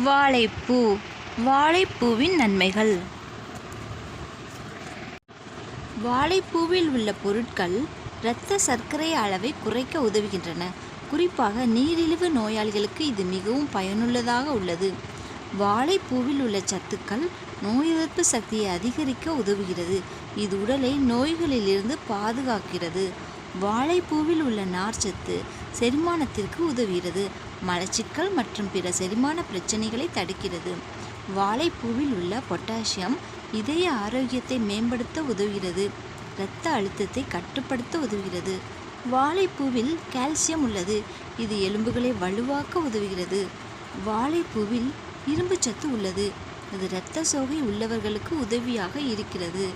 வாழைப்பூ வாழைப்பூவின் நன்மைகள். வாழைப்பூவில் உள்ள பொருட்கள் இரத்த சர்க்கரை அளவை குறைக்க உதவுகின்றன. குறிப்பாக நீரிழிவு நோயாளிகளுக்கு இது மிகவும் பயனுள்ளதாக உள்ளது. வாழைப்பூவில் உள்ள சத்துக்கள் நோய் எதிர்ப்பு சக்தியை அதிகரிக்க உதவுகிறது. இது உடலை நோய்களிலிருந்து பாதுகாக்கிறது. வாழைப்பூவில் உள்ள நார்ச்சத்து செரிமானத்திற்கு உதவுகிறது. மலச்சிக்கல் மற்றும் பிற செரிமான பிரச்சனைகளை தடுக்கிறது. வாழைப்பூவில் உள்ள பொட்டாசியம் இதய ஆரோக்கியத்தை மேம்படுத்த உதவுகிறது. இரத்த அழுத்தத்தை கட்டுப்படுத்த உதவுகிறது. வாழைப்பூவில் கால்சியம் உள்ளது. இது எலும்புகளை வலுவாக்க உதவுகிறது. வாழைப்பூவில் இரும்புச்சத்து உள்ளது. இது இரத்த சோகை உள்ளவர்களுக்கு உதவியாக இருக்கிறது.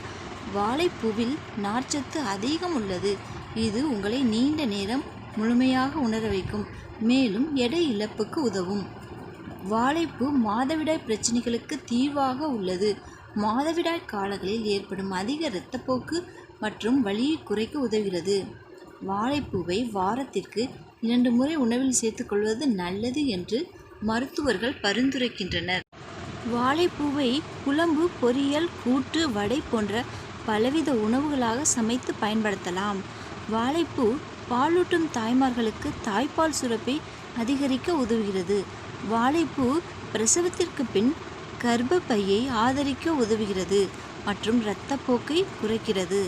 வாழைப்பூவில் நார்ச்சத்து அதிகம் உள்ளது. இது உங்களை நீண்ட நேரம் முழுமையாக உணர வைக்கும் மேலும் எடை இழப்புக்கு உதவும். வாழைப்பூ மாதவிடாய் பிரச்சனைகளுக்கு தீர்வாக உள்ளது. மாதவிடாய் காலங்களில் ஏற்படும் அதிக இரத்தப்போக்கு மற்றும் வலியை குறைக்க உதவுகிறது. வாழைப்பூவை வாரத்திற்கு இரண்டு முறை உணவில் சேர்த்துக்கொள்வது நல்லது என்று மருத்துவர்கள் பரிந்துரைக்கின்றனர். வாழைப்பூவை குழம்பு பொரியல் கூட்டு வடை போன்ற பலவித உணவுகளாக சமைத்து பயன்படுத்தலாம். வாழைப்பூ பாலூட்டும் தாய்மார்களுக்கு தாய்ப்பால் சுரப்பை அதிகரிக்க உதவுகிறது. வாழைப்பூ பிரசவத்திற்கு பின் கர்ப்பப்பையை ஆதரிக்க உதவுகிறது மற்றும் இரத்தப்போக்கை குறைக்கிறது.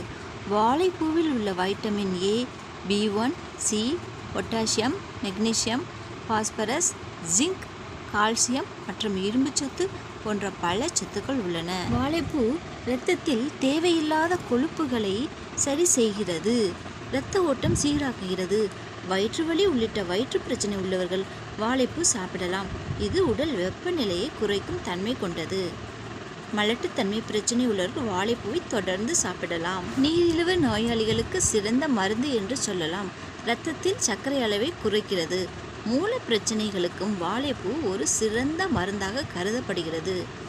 வாழைப்பூவில் உள்ள vitamin A B one C potassium magnesium phosphorus zinc calcium மற்றும் இரும்புச்சத்து போன்ற பல சத்துக்கள் உள்ளன. வாழைப்பூ இரத்தத்தில் தேவையில்லாத கொழுப்புகளை சரி செய்கிறது. இரத்த ஓட்டம் சீராக்குகிறது. வயிற்று வலி உள்ளிட்ட வயிற்று பிரச்சனை உள்ளவர்கள் வாழைப்பூ சாப்பிடலாம். இது உடல் வெப்பநிலையை குறைக்கும் தன்மை கொண்டது. மலட்டுத்தன்மை பிரச்சனை உள்ளவர்கள் வாழைப்பூவை தொடர்ந்து சாப்பிடலாம். நீரிழிவு நோயாளிகளுக்கு சிறந்த மருந்து என்று சொல்லலாம். இரத்தத்தில் சர்க்கரை அளவை குறைக்கிறது. மூல பிரச்சனைகளுக்கும் வாழைப்பூ ஒரு சிறந்த மருந்தாக கருதப்படுகிறது.